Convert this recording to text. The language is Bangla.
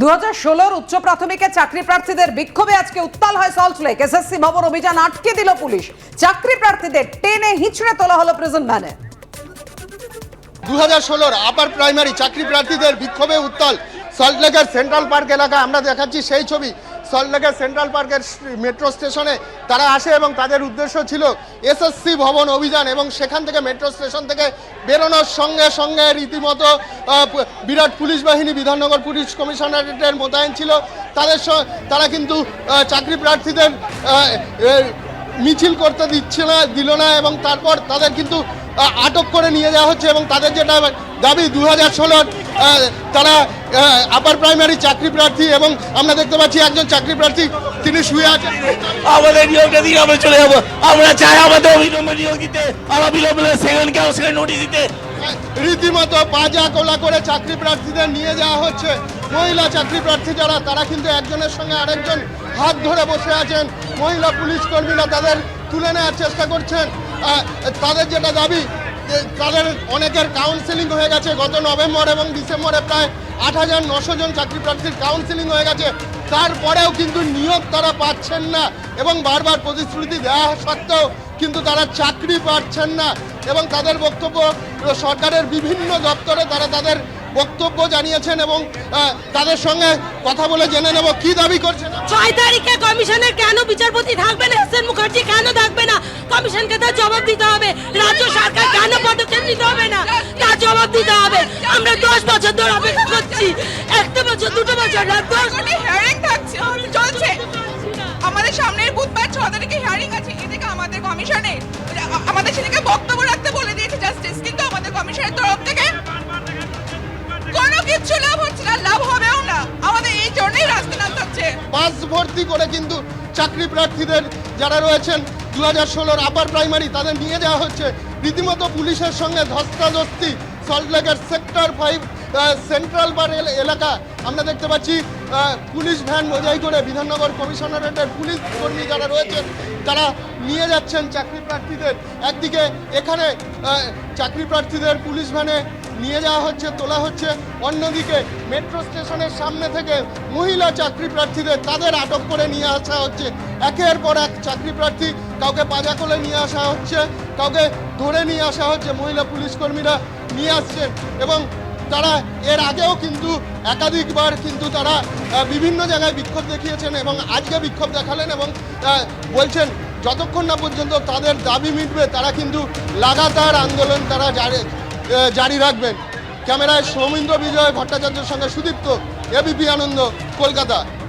দু হাজার ষোলোর উচ্চ প্রাথমিকে চাকরি প্রার্থীদের বিক্ষোভে আজকে উত্তাল হয় সল্টলেক এসএসসি ভবন অভিযান আটকে দিল পুলিশ। চাকরি প্রার্থীদের টেনে হিঁচড়ে তোলা হলো প্রেজেন্ট ভ্যানে দু হাজার ষোলোর আপার প্রাইমারি চাকরি প্রার্থীদের বিক্ষোভে উত্তাল। সল্টলেকের সেন্ট্রাল পার্ক এলাকা আমরা দেখাচ্ছি সেই ছবি। সল্টলেকের সেন্ট্রাল পার্কের মেট্রো স্টেশনে তারা আসে এবং তাদের উদ্দেশ্য ছিল এসএসসি ভবন অভিযান এবং সেখান থেকে মেট্রো স্টেশন থেকে বেরোনোর সঙ্গে সঙ্গে রীতিমতো বিরাট পুলিশ বাহিনী, বিধাননগর পুলিশ কমিশনারেটের মোতায়েন ছিল। তাদের তারা কিন্তু চাকরি প্রার্থীদের মিছিল করতে দিচ্ছে না, দিল না এবং তারপর তাদের কিন্তু আটক করে নিয়ে যাওয়া হচ্ছে এবং তাদের যেটা দাবি দু হাজার ষোলোর তারা আপার প্রাইমারি চাকরি প্রার্থী এবং আমরা দেখতে পাচ্ছি একজন চাকরি প্রার্থী তিনি শুয়ে আছেন। আমাদের নিয়োগটা দিয়ে আমরা চলে যাব। আমরা চাই আমাদের অবিলম্বে নিয়োগ দিতে সেকেন্ড কাউন্সিলের নোটিশ দিতে। রীতিমতো পাজা কোলা করে চাকরি প্রার্থীদের নিয়ে যাওয়া হচ্ছে। মহিলা চাকরি প্রার্থী যারা তারা কিন্তু একজনের সঙ্গে আরেকজন হাত ধরে বসে আছেন। মহিলা পুলিশ কর্মীরা তাদের তুলে নেওয়ার চেষ্টা করছেন। তাদের যেটা দাবি তাদের অনেকের কাউন্সেলিং হয়ে গেছে গত নভেম্বর এবং ডিসেম্বরে প্রায় আট হাজার নশো জন চাকরি প্রার্থীর কাউন্সেলিং হয়ে গেছে। তারপরেও কিন্তু নিয়োগ তারা পাচ্ছেন না এবং বারবার প্রতিশ্রুতি দেওয়া সত্ত্বেও কিন্তু তারা চাকরি পাচ্ছেন না এবং তাদের বক্তব্য সরকারের বিভিন্ন দপ্তরে তারা তাদের বক্তব্য জানিয়েছেন এবং তাদের সঙ্গে কথা বলে জেনে নেব কি দাবি করছেন। ছয় তারিখে কমিশনের কেন বিচারপতি থাকবে না? এস মুখার্জি কেন থাকবে না? কমিশনকে তার জবাব দিতে হবে। রাজ্য সরকার কেন পদক্ষেপ নিতে হবে না? তার জবাব দিতে হবে। আমরা দশ বছর ধরে অপেক্ষা করছি। একটা বছর, দুটো বছর না, দশ ভর্তি করে কিন্তু চাকরি প্রার্থীদের যারা রয়েছেন দু হাজার ষোলোর আপার প্রাইমারি তাদের নিয়ে যাওয়া হচ্ছে। রীতিমতো পুলিশের সঙ্গে ধস্তাধস্তি। সল্টলেকের সেক্টর ফাইভ সেন্ট্রাল বার এলাকা। আমরা দেখতে পাচ্ছি পুলিশ ভ্যান বোঝাই করে বিধাননগর কমিশনারেটের পুলিশ কর্মী যারা রয়েছেন, তারা নিয়ে যাচ্ছেন চাকরি প্রার্থীদের। একদিকে এখানে চাকরি প্রার্থীদের পুলিশ ভ্যানে নিয়ে যাওয়া হচ্ছে, তোলা হচ্ছে। অন্যদিকে মেট্রো স্টেশনের সামনে থেকে মহিলা চাকরি প্রার্থীদের তাদের আটক করে নিয়ে আসা হচ্ছে। একের পর এক চাকরি প্রার্থী কাউকে পাজা করে নিয়ে আসা হচ্ছে, কাউকে ধরে নিয়ে আসা হচ্ছে। মহিলা পুলিশ কর্মীরা নিয়ে আসছেন এবং তারা এর আগেও কিন্তু একাধিকবার কিন্তু তারা বিভিন্ন জায়গায় বিক্ষোভ দেখিয়েছেন এবং আজকে বিক্ষোভ দেখালেন এবং বলছেন, যতক্ষণ না পর্যন্ত তাদের দাবি মিটবে, তারা কিন্তু লাগাতার আন্দোলন তারা জারি জারি রাখবেন। ক্যামেরায় সৌমিন্দ্র বিজয় ভট্টাচার্যের সঙ্গে সুদীপ্ত এবিপি আনন্দ কলকাতা।